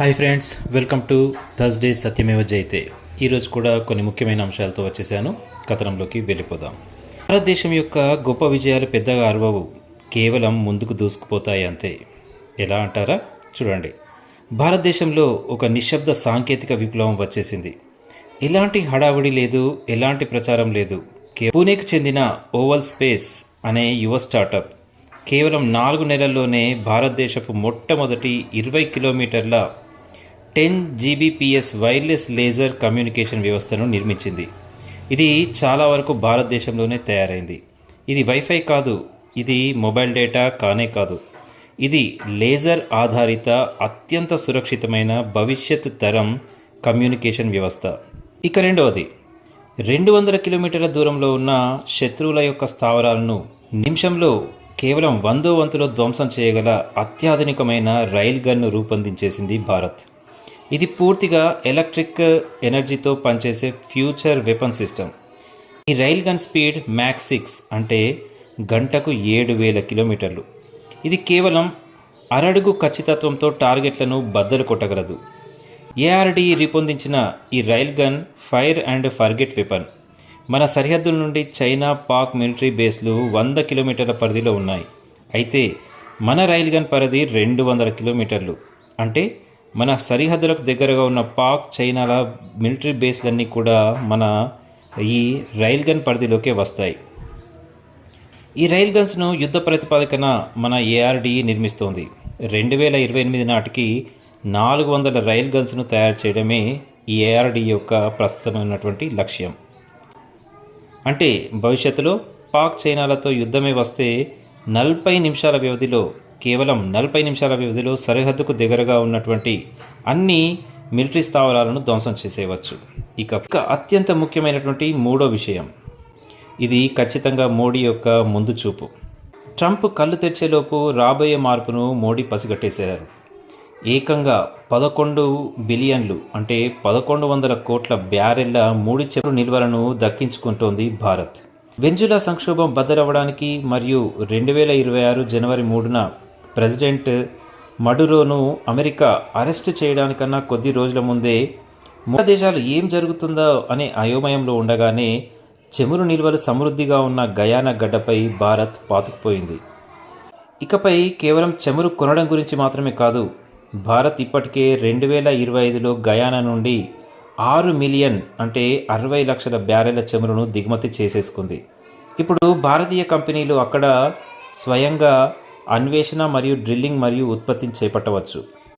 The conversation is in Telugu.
Hi friends welcome to Thursday Satyameva Jayate ఈరోజు కూడా కొన్ని ముఖ్యమైన అంశాలతో వచ్చేసాను. కథనంలోకి వెళ్ళిపోదాం. భారతదేశం యొక్క గొప్ప విజయాలు పెద్దగా అరవవు. కేవలం ముందుకు దూసుకుపోతాయి అంతే. ఎలా అంటారా? చూడండి. భారతదేశంలో ఒక నిశ్శబ్ద సాంకేతిక విప్లవం వచ్చేసింది. ఎలాంటి హడావుడి లేదు ఎలాంటి ప్రచారం లేదు. పూణేకి చెందిన ఓవల్ స్పేస్ అనే యువ స్టార్టప్ కేవలం నాలుగు నెలల్లోనే భారతదేశపు మొట్టమొదటి ఇరవై కిలోమీటర్ల ten Gbps wireless laser communication వ్యవస్థను నిర్మించింది. ఇది చాలా వరకు భారతదేశంలోనే తయారైంది. ఇది వైఫై కాదు ఇది మొబైల్ డేటా కానే కాదు. ఇది లేజర్ ఆధారిత అత్యంత సురక్షితమైన భవిష్యత్ తరం కమ్యూనికేషన్ వ్యవస్థ. ఇక రెండవది రెండు వందల కిలోమీటర్ల దూరంలో ఉన్న శత్రువుల యొక్క స్థావరాలను నిమిషంలో కేవలం వందో వంతులో ధ్వంసం చేయగల అత్యాధునికమైన రైల్ గన్ను రూపొందించేసింది భారత్. ఇది పూర్తిగా ఎలక్ట్రిక్ ఎనర్జీతో పనిచేసే ఫ్యూచర్ వెపన్ సిస్టమ్. ఈ rail gun speed Mach six అంటే గంటకు ఏడు వేల కిలోమీటర్లు. ఇది కేవలం అరడుగు ఖచ్చితత్వంతో టార్గెట్లను బద్దలు కొట్టగలదు. ఏఆర్డి రూపొందించిన ఈ rail gun fire and forget weapon మన సరిహద్దుల నుండి చైనా పాక్ మిలిటరీ బేస్లు వంద కిలోమీటర్ల పరిధిలో ఉన్నాయి. అయితే మన రైల్ గన్ పరిధి రెండు వందల కిలోమీటర్లు. అంటే మన సరిహద్దులకు దగ్గరగా ఉన్న పాక్ చైనాల మిలిటరీ బేస్లన్నీ కూడా మన ఈ రైల్ గన్ పరిధిలోకే వస్తాయి. ఈ రైల్ గన్స్ను యుద్ధ ప్రతిపాదికన మన ఏఆర్డీఈ నిర్మిస్తోంది. రెండు వేల ఇరవై ఎనిమిది నాటికి నాలుగు వందల రైల్ గన్స్ను తయారు చేయడమే ఈ ఏఆర్డీ యొక్క ప్రస్తుతమైనటువంటి లక్ష్యం. అంటే భవిష్యత్తులో పాక్ చైనాలతో యుద్ధమే వస్తే నలభై నిమిషాల వ్యవధిలో కేవలం నలభై నిమిషాల వ్యవధిలో సరిహద్దుకు దగ్గరగా ఉన్నటువంటి అన్ని మిలిటరీ స్థావరాలను ధ్వంసం చేసేయవచ్చు. ఇక ఇక అత్యంత ముఖ్యమైనటువంటి మూడో విషయం. ఇది ఖచ్చితంగా మోడీ యొక్క ముందు చూపు. ట్రంప్ కళ్ళు తెరిచేలోపు రాబోయే మార్పును మోడీ పసిగట్టేశారు. ఏకంగా పదకొండు బిలియన్లు అంటే పదకొండు వందల కోట్ల బ్యారెళ్ళ మూడి చెరు నిల్వలను దక్కించుకుంటోంది భారత్. వెంజులా సంక్షోభం బద్దలవ్వడానికి మరియు రెండు వేల ఇరవై ఆరు జనవరి మూడున ప్రెసిడెంట్ మడురోను అమెరికా అరెస్ట్ చేయడానికన్నా కొద్ది రోజుల ముందే మూడు దేశాలు ఏం జరుగుతుందో అనే అయోమయంలో ఉండగానే చెమురు నిల్వలు సమృద్ధిగా ఉన్న గయానా గడ్డపై భారత్ పాతుకుపోయింది. ఇకపై కేవలం చమురు కొనడం గురించి మాత్రమే కాదు భారత్ ఇప్పటికే రెండు వేల ఇరవై ఐదులో గయానా నుండి ఆరు మిలియన్ అంటే అరవై లక్షల బ్యారెల చమురును దిగుమతి చేసేసుకుంది. ఇప్పుడు భారతీయ కంపెనీలు అక్కడ స్వయంగా అన్వేషణ మరియు డ్రిల్లింగ్ మరియు ఉత్పత్తిని చేపట్టవచ్చు.